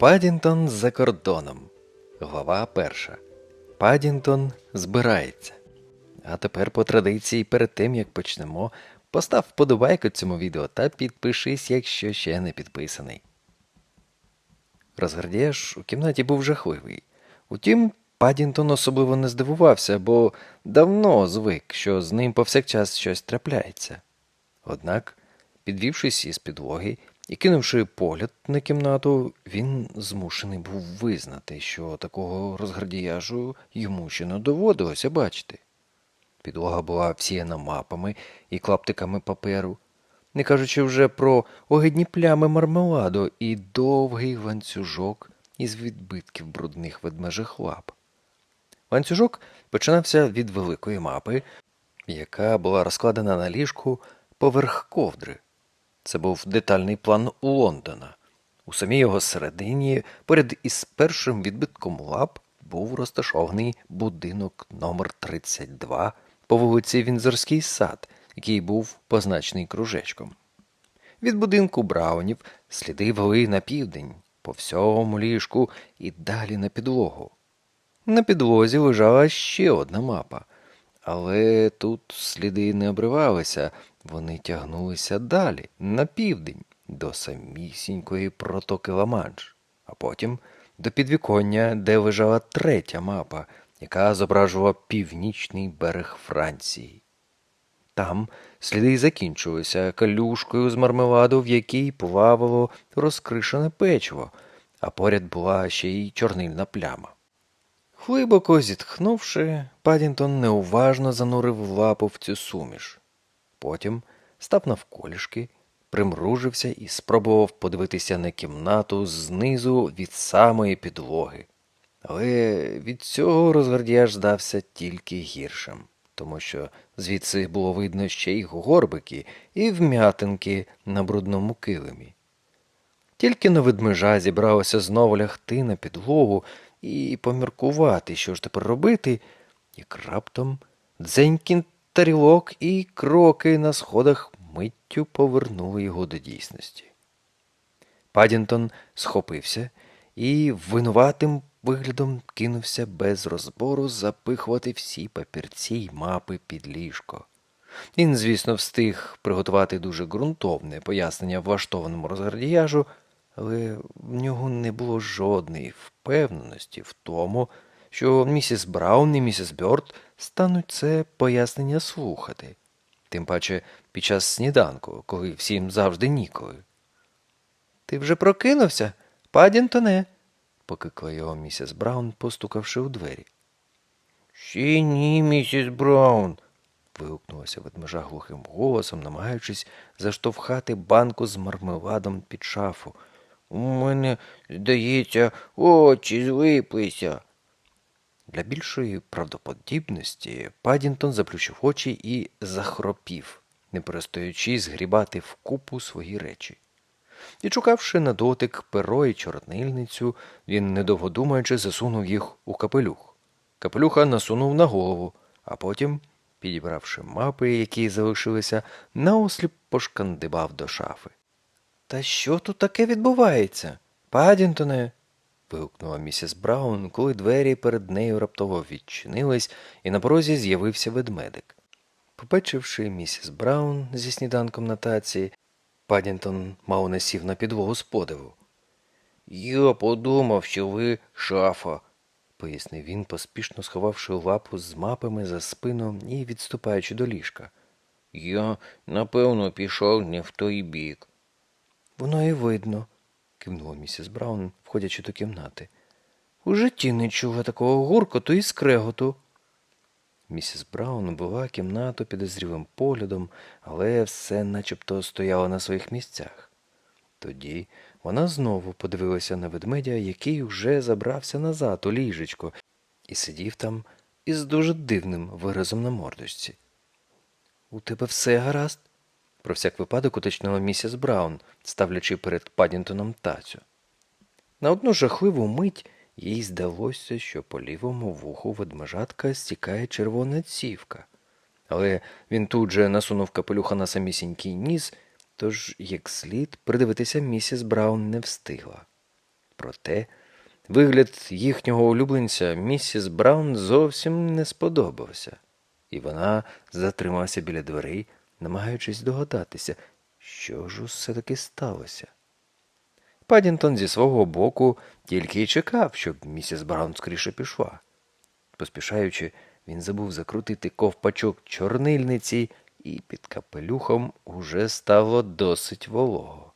Падінтон за кордоном. Глава перша. Падінтон збирається. А тепер по традиції, перед тим як почнемо, постав вподобайку цьому відео та підпишись, якщо ще не підписаний. Розгардіяш у кімнаті був жахливий. Утім, Падінтон особливо не здивувався, бо давно звик, що з ним повсякчас щось трапляється. Однак, підвівшись із підлоги і кинувши погляд на кімнату, він змушений був визнати, що такого розгардіяжу йому ще не доводилося бачити. Підлога була всіяна мапами і клаптиками паперу, не кажучи вже про огидні плями мармеладу і довгий ланцюжок із відбитків брудних ведмежих лап. Ланцюжок починався від великої мапи, яка була розкладена на ліжку поверх ковдри. Це був детальний план Лондона. У самій його середині, поряд із першим відбитком лап, був розташований будинок номер 32 по вулиці Вінзорський сад, який був позначений кружечком. Від будинку Браунів сліди вели на південь, по всьому ліжку і далі на підлогу. На підлозі лежала ще одна мапа, але тут сліди не обривалися, вони тягнулися далі, на південь, до самісінької протоки Ла-Манш, а потім до підвіконня, де лежала третя мапа, яка зображувала північний берег Франції. Там сліди закінчилися калюшкою з мармеладу, в якій плавало розкришене печиво, а поряд була ще й чорнильна пляма. Глибоко зітхнувши, Падінтон неуважно занурив лапу в цю суміш. Потім став навколішки, примружився і спробував подивитися на кімнату знизу від самої підлоги. Але від цього розгардіяж здався тільки гіршим, тому що звідси було видно ще й горбики і вм'ятинки на брудному килимі. Тільки на ведмежа зібралося знову лягти на підлогу і поміркувати, що ж тепер робити, як раптом дзенькін тарілок і кроки на сходах миттю повернули його до дійсності. Падінтон схопився і винуватим виглядом кинувся без розбору запихувати всі папірці й мапи під ліжко. Він, звісно, встиг приготувати дуже ґрунтовне пояснення влаштованому розгардіяжу, але в нього не було жодної впевненості в тому, що місіс Браун і місіс Бьорд стануть це пояснення слухати, тим паче під час сніданку, коли всім завжди ніколи. Ти вже прокинувся, Падінтоне? покикла його місіс Браун, постукавши у двері. Ще ні, місіс Браун. вигукнулася ведмежа глухим голосом, намагаючись заштовхати банку з мармеладом під шафу. У мене, здається, очі злиплися. Для більшої правдоподібності Падінтон заплющив очі і захропів, не перестаючи згрібати вкупу свої речі. Відшукавши на дотик перо і чорнильницю, він, недовго думаючи, засунув їх у капелюх. Капелюха насунув на голову, а потім, підібравши мапи, які залишилися, наосліп пошкандибав до шафи. Та що тут таке відбувається? Падінтоне. Вигукнула місіс Браун, коли двері перед нею раптово відчинились, і на порозі з'явився ведмедик. Побачивши місіс Браун зі сніданком на таці, Падінтон мало не сів на підлогу з подиву. Я подумав, що ви шафа, пояснив він, поспішно сховавши лапу з мапами за спину і відступаючи до ліжка. Я, напевно, пішов не в той бік. Воно і видно, кивнула місіс Браун, входячи до кімнати. У житті не чула такого гуркоту і скреготу. Місіс Браун була кімнату підозрілим поглядом, але все начебто стояло на своїх місцях. Тоді вона знову подивилася на ведмедя, який уже забрався назад у ліжечко, і сидів там із дуже дивним виразом на мордочці. У тебе все гаразд? Про всяк випадок уточнила місіс Браун, ставлячи перед Падінтоном тацю. На одну жахливу мить їй здалося, що по лівому вуху ведмежатка стікає червона цівка. Але він тут же насунув капелюха на самісінький ніс, тож, як слід, придивитися місіс Браун не встигла. Проте вигляд їхнього улюбленця місіс Браун зовсім не сподобався, і вона затрималася біля дверей, намагаючись догадатися, що ж усе таки сталося. Падінтон зі свого боку тільки й чекав, щоб місіс Браун скоріше пішла. Поспішаючи, він забув закрутити ковпачок чорнильниці, і під капелюхом уже стало досить волого.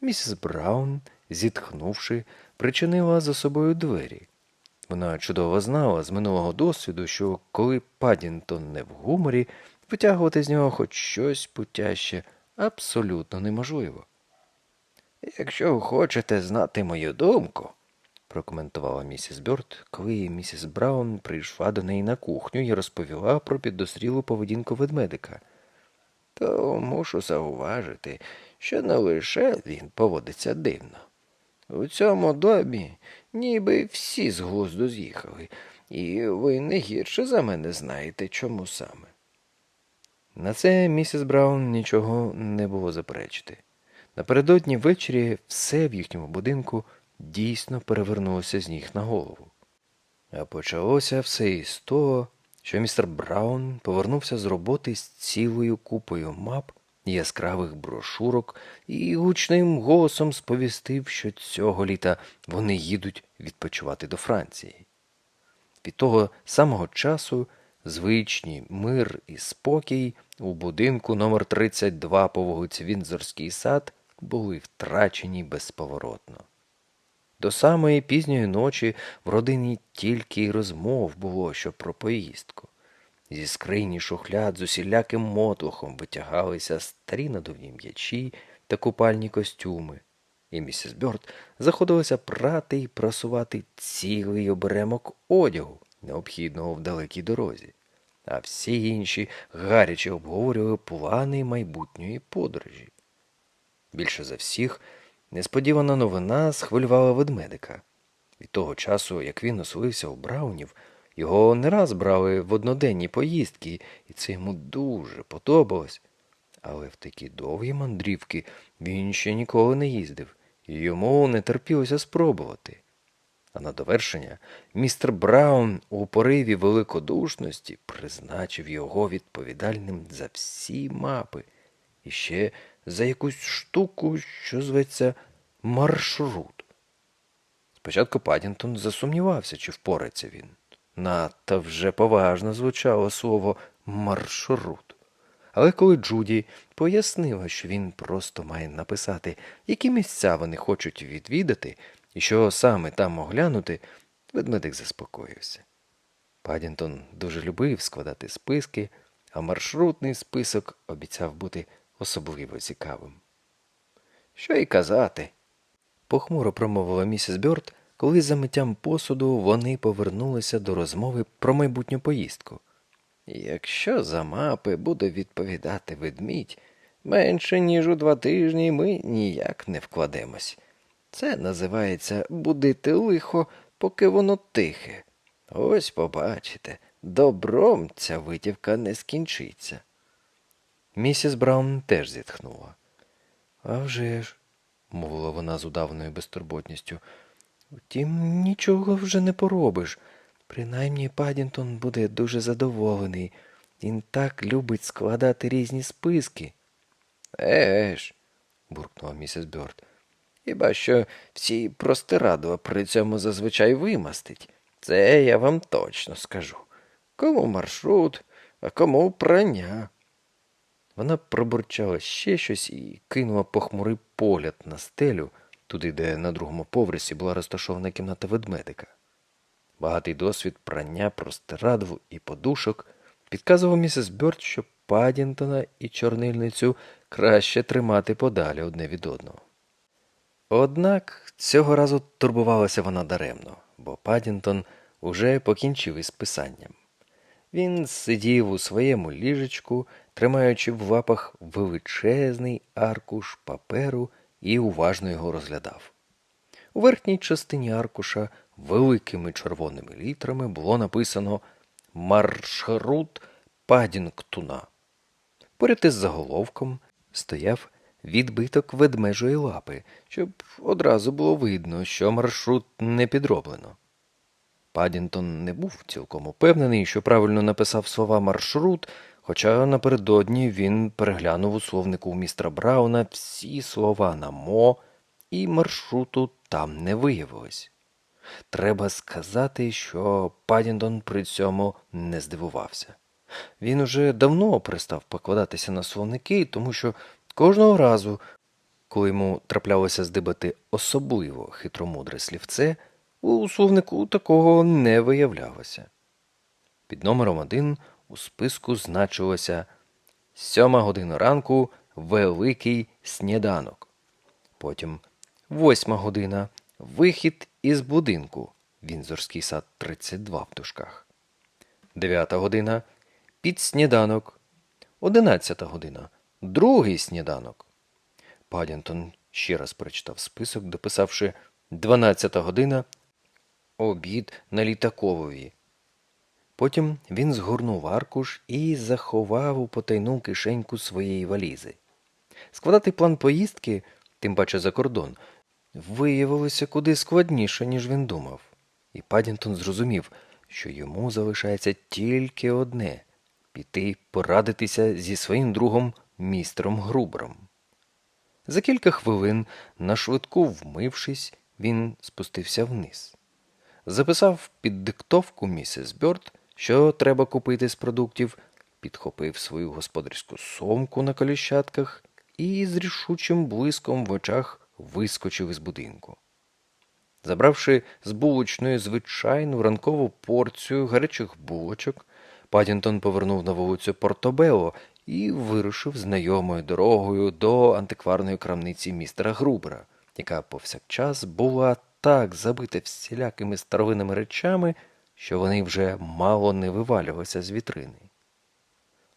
Місіс Браун, зітхнувши, причинила за собою двері. Вона чудово знала з минулого досвіду, що коли Падінтон не в гуморі, витягувати з нього хоч щось путяще абсолютно неможливо. Якщо хочете знати мою думку, прокоментувала місіс Бьорд, коли місіс Браун прийшла до неї на кухню і розповіла про підозрілу поведінку ведмедика, то мушу зауважити, що не лише він поводиться дивно. У цьому домі ніби всі з глузду з'їхали, і ви не гірше за мене знаєте, чому саме. На це місіс Браун нічого не було заперечити. Напередодні ввечері все в їхньому будинку дійсно перевернулося з ніг на голову. А почалося все із того, що містер Браун повернувся з роботи з цілою купою мап, яскравих брошурок і гучним голосом сповістив, що цього літа вони їдуть відпочивати до Франції. Від того самого часу звичні мир і спокій у будинку номер 32 по вулиці Вінзорський сад були втрачені безповоротно. До самої пізньої ночі в родині тільки й розмов було, що про поїздку. Зі скрині шухляд з усіляким мотлохом витягалися старі надувні м'ячі та купальні костюми, і місіс Бьорд заходилася прати і прасувати цілий оберемок одягу, необхідного в далекій дорозі, а всі інші гаряче обговорювали плани майбутньої подорожі. Більше за всіх несподівана новина схвилювала ведмедика. Від того часу, як він оселився у Браунів, його не раз брали в одноденні поїздки, і це йому дуже подобалось. Але в такі довгі мандрівки він ще ніколи не їздив, і йому не терпілося спробувати. А на довершення містер Браун у пориві великодушності призначив його відповідальним за всі мапи і ще за якусь штуку, що зветься маршрут. Спочатку Падінтон засумнівався, чи впорається він. Надто вже поважно звучало слово маршрут. Але коли Джуді пояснила, що він просто має написати, які місця вони хочуть відвідати, і що саме там оглянути, ведмедик заспокоївся. Падінтон дуже любив складати списки, а маршрутний список обіцяв бути особливо цікавим. Що й казати, похмуро промовила місіс Бьорд, коли за миттям посуду вони повернулися до розмови про майбутню поїздку. Якщо за мапи буде відповідати ведмідь, менше ніж у два тижні ми ніяк не вкладемось. Це називається будити лихо, поки воно тихе. Ось побачите, добром ця витівка не скінчиться. Місіс Браун теж зітхнула. «А вже ж», – мовила вона з удаваною безтурботністю. Втім, нічого вже не поробиш. Принаймні Падінтон буде дуже задоволений. Він так любить складати різні списки. Еге ж, буркнула місіс Бьорд. Хіба що всі простирадла при цьому зазвичай вимастить. Це я вам точно скажу. Кому маршрут, а кому прання. Вона пробурчала ще щось і кинула похмурий погляд на стелю, туди, де на другому поверсі була розташована кімната ведмедика. Багатий досвід прання простирадл і подушок підказував місіс Бьорд, що Падінтона і чорнильницю краще тримати подалі одне від одного. Однак цього разу турбувалася вона даремно, бо Падінтон уже покінчив із писанням. Він сидів у своєму ліжечку, тримаючи в лапах величезний аркуш паперу і уважно його розглядав. У верхній частині аркуша великими червоними літрами було написано Маршрут Падінгтуна. Поряд із заголовком стояв відбиток ведмежої лапи, щоб одразу було видно, що маршрут не підроблено. Падінтон не був цілком упевнений, що правильно написав слова маршрут, хоча напередодні він переглянув у словнику містера Брауна всі слова на мо, і маршруту там не виявилось. Треба сказати, що Падінтон при цьому не здивувався. Він уже давно перестав покладатися на словники, тому що кожного разу, коли йому траплялося здибати особливо хитромудре слівце, у словнику такого не виявлялося. Під номером один у списку значилося сьома година ранку великий сніданок. Потім восьма година вихід із будинку Вінзорський сад 32 в дужках. Дев'ята година під сніданок. Одинадцята година другий сніданок. Падінтон ще раз прочитав список, дописавши дванадцята година обід на літакової. Потім він згорнув аркуш і заховав у потайну кишеньку своєї валізи. Складати план поїздки, тим паче за кордон, виявилося куди складніше, ніж він думав. І Падінтон зрозумів, що йому залишається тільки одне піти порадитися зі своїм другом містером Грубером. За кілька хвилин, нашвидку вмившись, він спустився вниз. Записав під диктовку місіс Бьорд, що треба купити з продуктів, підхопив свою господарську сумку на коліщатках і з рішучим блиском в очах вискочив із будинку. Забравши з булочної звичайну ранкову порцію гарячих булочок, Падінтон повернув на вулицю Портобело і вирушив знайомою дорогою до антикварної крамниці містера Грубера, яка повсякчас була так забита всілякими старовинними речами, що вони вже мало не вивалювалися з вітрини.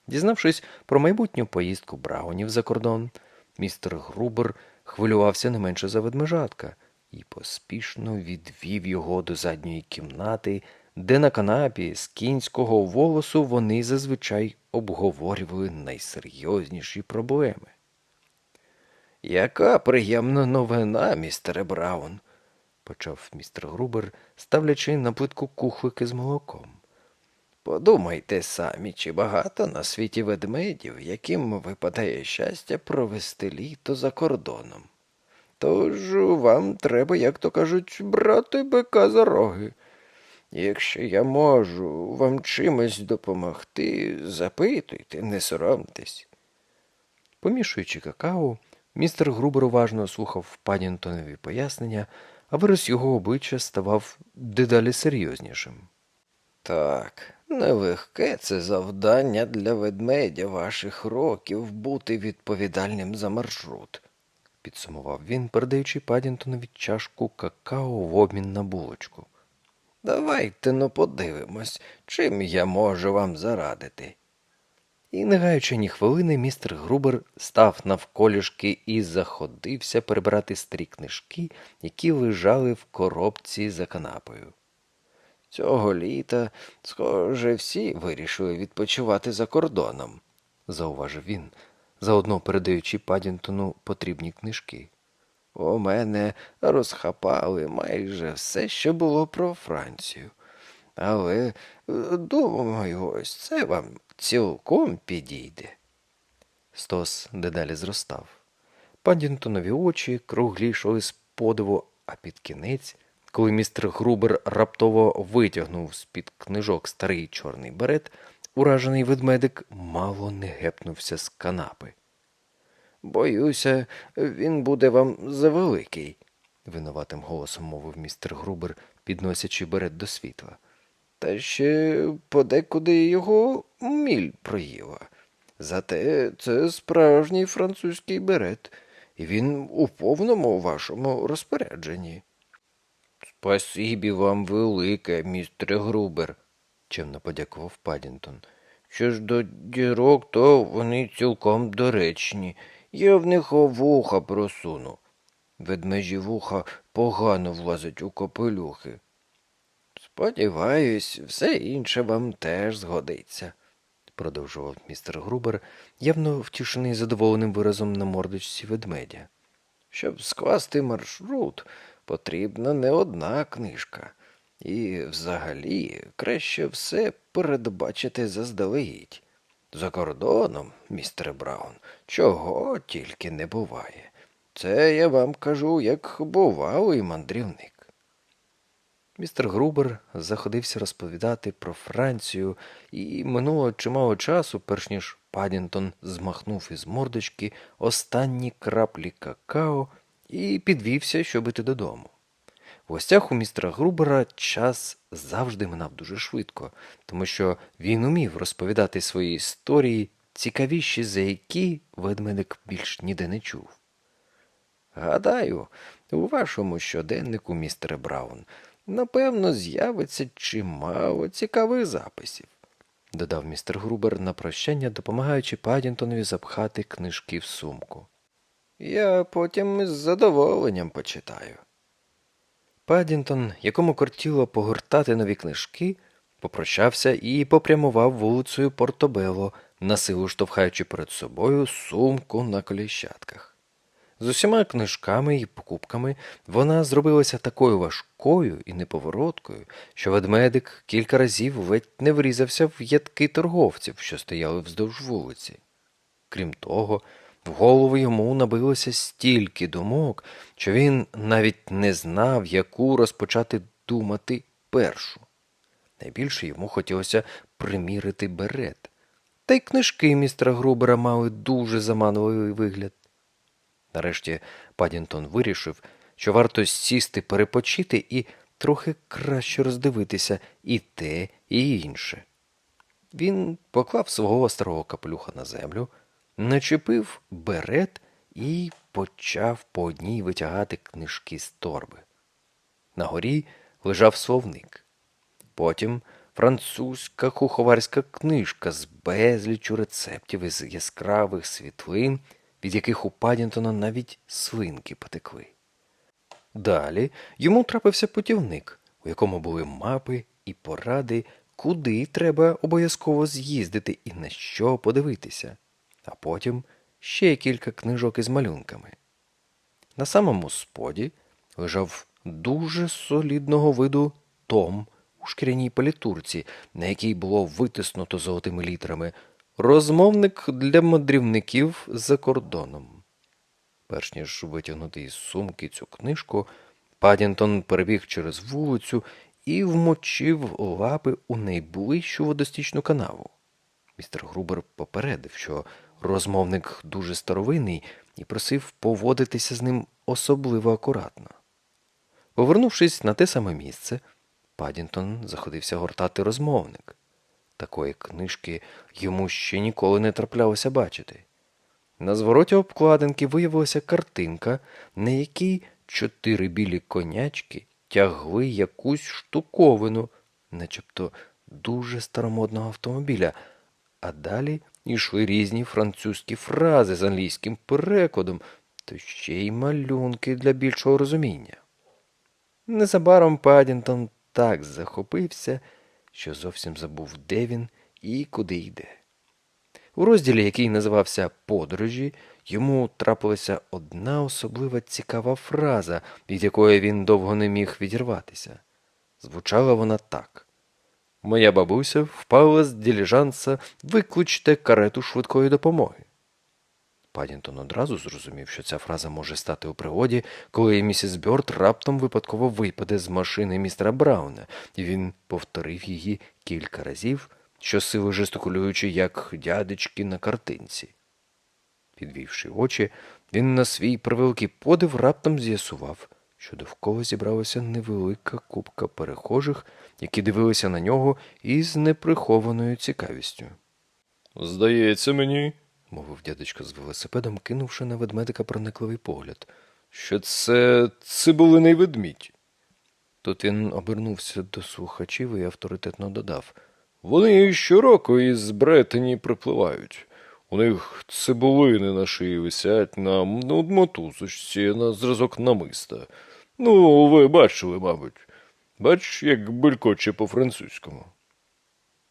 Дізнавшись про майбутню поїздку Браунів за кордон, містер Грубер хвилювався не менше за ведмежатка і поспішно відвів його до задньої кімнати, де на канапі з кінського волосу вони зазвичай обговорювали найсерйозніші проблеми. Яка приємна новина, містере Браун, почав містер Грубер, ставлячи на плитку кухлики з молоком. Подумайте самі, чи багато на світі ведмедів, яким випадає щастя провести літо за кордоном. Тож вам треба, як то кажуть, брати бика за роги. Якщо я можу вам чимось допомогти, запитуйте, не соромтесь. Помішуючи какао, містер Грубер уважно слухав Падінтонові пояснення, а вираз його обличчя ставав дедалі серйознішим. Так, нелегке це завдання для ведмедя ваших років бути відповідальним за маршрут, підсумував він, передаючи Падінтонові чашку какао в обмін на булочку. Давайте но подивимось, чим я можу вам зарадити. І, не гаючи ні хвилини, містер Грубер став навколішки і заходився перебирати старі книжки, які лежали в коробці за канапою. Цього літа, схоже, всі вирішили відпочивати за кордоном, зауважив він, заодно передаючи Падінтону потрібні книжки. У мене розхапали майже все, що було про Францію. Але, думаю, ось це вам цілком підійде. Стос дедалі зростав. Падінтонові очі круглішали з подиву, а під кінець, коли містер Грубер раптово витягнув з-під книжок старий чорний берет, уражений ведмедик мало не гепнувся з канапи. Боюся, він буде вам завеликий, винуватим голосом мовив містер Грубер, підносячи берет до світла. Та ще подекуди його міль проїла. Зате це справжній французький берет, і він у повному вашому розпорядженні. Спасибі вам велике, містер Грубер, чемно подякував Падінтон. Що ж до дірок, то вони цілком доречні. Я в них вуха просуну. Ведмежі вуха погано влазять у копелюхи. Сподіваюсь, все інше вам теж згодиться, продовжував містер Грубер, явно втішений задоволеним виразом на мордочці ведмедя. Щоб скласти маршрут, потрібна не одна книжка. І взагалі краще все передбачити заздалегідь. За кордоном, містере Браун, чого тільки не буває. Це я вам кажу, як бувалий мандрівник. Містер Грубер заходився розповідати про Францію, і минуло чимало часу, перш ніж Падінтон змахнув із мордочки останні краплі какао і підвівся, щоб іти додому. В гостях у містера Грубера час завжди минав дуже швидко, тому що він умів розповідати свої історії, цікавіші за які ведмедик більш ніде не чув. Гадаю, у вашому щоденнику, містере Браун, напевно, з'явиться чимало цікавих записів, додав містер Грубер на прощання, допомагаючи Падінтонові запхати книжки в сумку. Я потім із задоволенням почитаю. Падінтон, якому кортіло погортати нові книжки, попрощався і попрямував вулицею Портобело, насилу штовхаючи перед собою сумку на коліщатках. З усіма книжками і покупками вона зробилася такою важкою і неповороткою, що ведмедик кілька разів ледь не врізався в ядки торговців, що стояли вздовж вулиці. Крім того, в голову йому набилося стільки думок, що він навіть не знав, яку розпочати думати першу. Найбільше йому хотілося примірити берет. Та й книжки містера Грубера мали дуже заманливий вигляд. Нарешті Падінтон вирішив, що варто сісти перепочити і трохи краще роздивитися і те, і інше. Він поклав свого старого капелюха на землю, начепив берет і почав по одній витягати книжки з торби. На горі лежав словник. Потім французька куховарська книжка з безлічу рецептів із яскравих світлин, від яких у Падінтона навіть свинки потекли. Далі йому трапився путівник, у якому були мапи і поради, куди треба обов'язково з'їздити і на що подивитися, а потім ще кілька книжок із малюнками. На самому споді лежав дуже солідного виду том у шкіряній палітурці, на якій було витиснуто золотими літерами розмовник для мандрівників за кордоном. Перш ніж витягнути із сумки цю книжку, Падінтон перебіг через вулицю і вмочив лапи у найближчу водостічну канаву. Містер Грубер попередив, що розмовник дуже старовинний і просив поводитися з ним особливо акуратно. Повернувшись на те саме місце, Падінтон заходився гортати розмовник. Такої книжки йому ще ніколи не траплялося бачити. На звороті обкладинки виявилася картинка, на якій чотири білі конячки тягли якусь штуковину, начебто дуже старомодного автомобіля, а далі йшли різні французькі фрази з англійським перекладом, та ще й малюнки для більшого розуміння. Незабаром Падінтон так захопився, що зовсім забув, де він і куди йде. У розділі, який називався Подорожі, йому трапилася одна особлива цікава фраза, від якої він довго не міг відірватися. Звучала вона так. Моя бабуся впала з діліжанса, виключте карету швидкої допомоги. Падінтон одразу зрозумів, що ця фраза може стати у пригоді, коли місіс Бьорд раптом випадково випаде з машини містера Брауна, і він повторив її кілька разів, щосили жестикулюючи, як дядечки на картинці. Підвівши очі, він на свій превеликий подив раптом з'ясував, що довкола зібралася невелика купка перехожих, які дивилися на нього із неприхованою цікавістю. Здається мені, мовив дядечко з велосипедом, кинувши на ведмедика проникливий погляд. що це цибулиний ведмідь. Тут він обернувся до слухачів і авторитетно додав. Вони щороку із Бретені припливають. У них цибулини на шиї висять на ну, мотузочці на зразок намиста. Ну, ви бачили, мабуть. Бач, як белькоче по-французькому.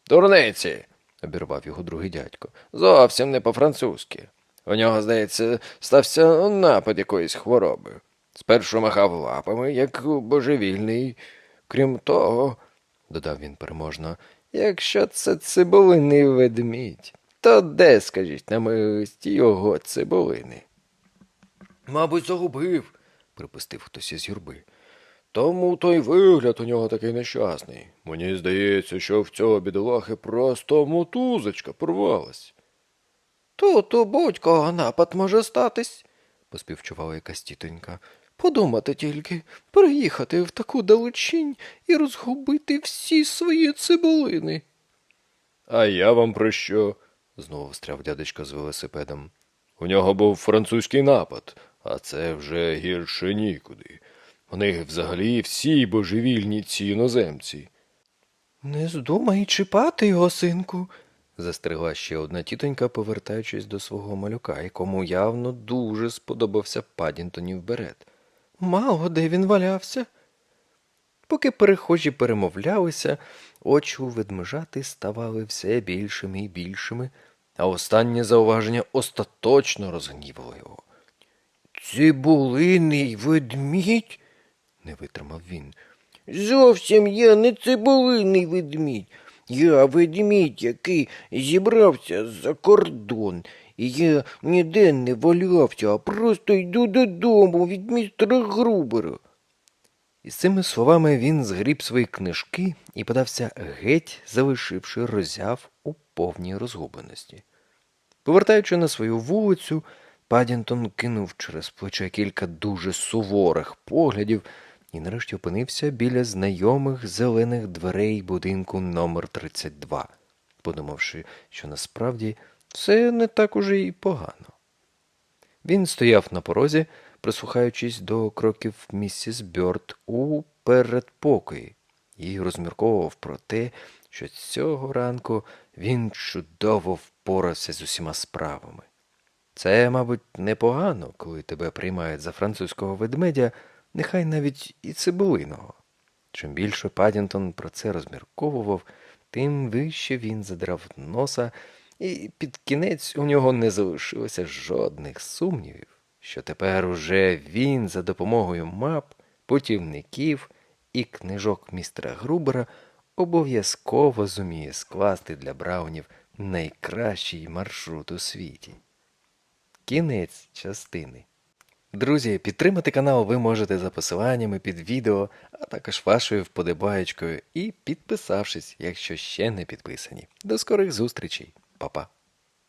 Дурниці. Обірвав його другий дядько. Зовсім не по-французьки. У нього, здається, стався напад якоїсь хвороби. Спершу махав лапами, як божевільний. Крім того, додав він переможно, якщо це цибулиний ведмідь, то де, скажіть на милість, його цибулини? мабуть, загубив. припустив хтось із юрби. Тому той вигляд у нього такий нещасний. Мені здається, що в цього бідолахи просто мотузочка порвалась. Тут у будь-кого напад може статись, поспівчувала якась тітонька. Подумати тільки, приїхати в таку далечінь і розгубити всі свої цибулини. А я вам про що? Знову встряв дядечко з велосипедом. У нього був французький напад, а це вже гірше нікуди. У них взагалі всі божевільні ці іноземці. Не здумай чіпати його, синку, застерегла ще одна тітонька, повертаючись до свого малюка, якому явно дуже сподобався Падінтонів берет. Мало де він валявся. Поки перехожі перемовлялися, очі у ведмежати ставали все більшими і більшими, а останнє зауваження остаточно розгнівало його. Цибулиний ведмідь? Не витримав він. Зовсім я не цибулиний ведмідь. Я ведмідь, який зібрався за кордон. І я ніде не валявся, а просто йду додому від містера Грубера. І з цими словами він згріб свої книжки і подався геть, залишивши роззяв у повній розгубленості. Повертаючи на свою вулицю, Падінтон кинув через плече кілька дуже суворих поглядів і нарешті опинився біля знайомих зелених дверей будинку номер 32, подумавши, що насправді все не так уже й погано. Він стояв на порозі, прислухаючись до кроків місіс Бьорд у передпокої, і розмірковував про те, що цього ранку він чудово впорався з усіма справами. Це, мабуть, непогано, коли тебе приймають за французького ведмедя, нехай навіть і цибулиного. Чим більше Падінтон про це розмірковував, тим вище він задрав носа, і під кінець у нього не залишилося жодних сумнівів, що тепер уже він за допомогою мап, путівників і книжок містера Грубера обов'язково зуміє скласти для браунів найкращий маршрут у світі. Кінець частини. Друзі, підтримати канал ви можете за посиланнями під відео, а також вашою вподобаєчкою і підписавшись, якщо ще не підписані. До скорих зустрічей, Па-па!